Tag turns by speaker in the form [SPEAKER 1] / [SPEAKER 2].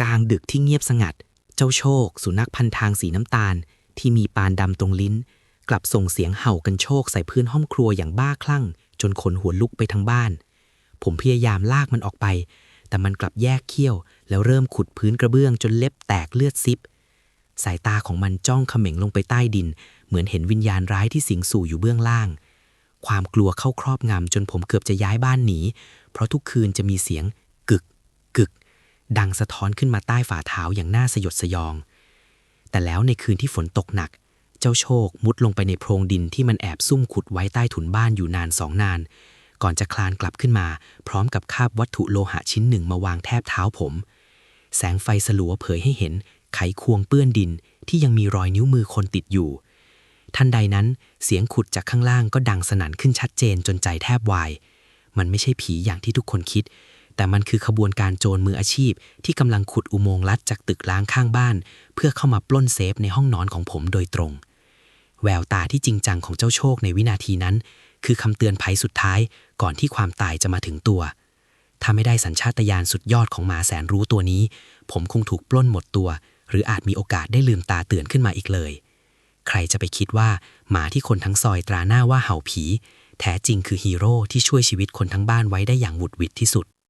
[SPEAKER 1] กลางดึกที่เงียบสงัด เจ้าโชค สุนัขพันทางสีน้ำตาล ที่มีปานดำตรงลิ้น กลับส่งเสียงเห่ากันโชคใส่พื้นห้องครัวอย่างบ้าคลั่ง จนขนหัวลุกไปทั้งบ้าน ผมพยายามลากมันออกไป แต่มันกลับแยกเขี้ยว แล้วเริ่มขุดพื้นกระเบื้องจนเล็บแตกเลือดซิบ สายตาของมันจ้องเขม็งลงไปใต้ดิน เหมือนเห็นวิญญาณร้ายที่สิงสู่อยู่เบื้องล่าง ความกลัวเข้าครอบงำจนผมเกือบจะย้ายบ้านหนี เพราะทุกคืนจะมีเสียง ดังสะท้อนขึ้นมาใต้ฝ่าเท้าอย่างน่าสยดสยอง แต่แล้วในคืนที่ฝนตกหนัก เจ้าโชคมุดลงไปในโพรงดินที่มันแอบซุ่มขุดไว้ใต้ถุนบ้านอยู่นานสองนาน ก่อนจะคลานกลับขึ้นมา พร้อมกับคาบวัตถุโลหะชิ้นหนึ่งมาวางแทบเท้าผม แสงไฟสลัวเผยให้เห็น ไขควงเปื้อนดินที่ยังมีรอยนิ้วมือคนติดอยู่ ทันใดนั้นเสียงขุดจากข้างล่างก็ดังสนั่นขึ้นชัดเจนจนใจแทบวาย มันไม่ใช่ผีอย่างที่ทุกคนคิด แต่มันคือขบวนการโจรมืออาชีพ ที่กำลังขุดอุโมงค์ลัดจากตึกล้างข้างบ้าน เพื่อเข้ามาปล้นเซฟในห้องนอนของผมโดยตรง แววตาที่จริงจังของเจ้าโชคในวินาทีนั้น คือคำเตือนภัยสุดท้ายก่อนที่ความตายจะมาถึงตัว ถ้าไม่ได้สัญชาตญาณสุดยอดของหมาแสนรู้ตัวนี้ ผมคงถูกปล้นหมดตัว หรืออาจมีโอกาสได้ลืมตาเตือนขึ้นมาอีกเลย ใครจะไปคิดว่าหมาที่คนทั้งซอยตราหน้าว่าเห่าผี แท้จริงคือฮีโร่ที่ช่วยชีวิตคนทั้งบ้านไว้ได้อย่างหวุดหวิดที่สุด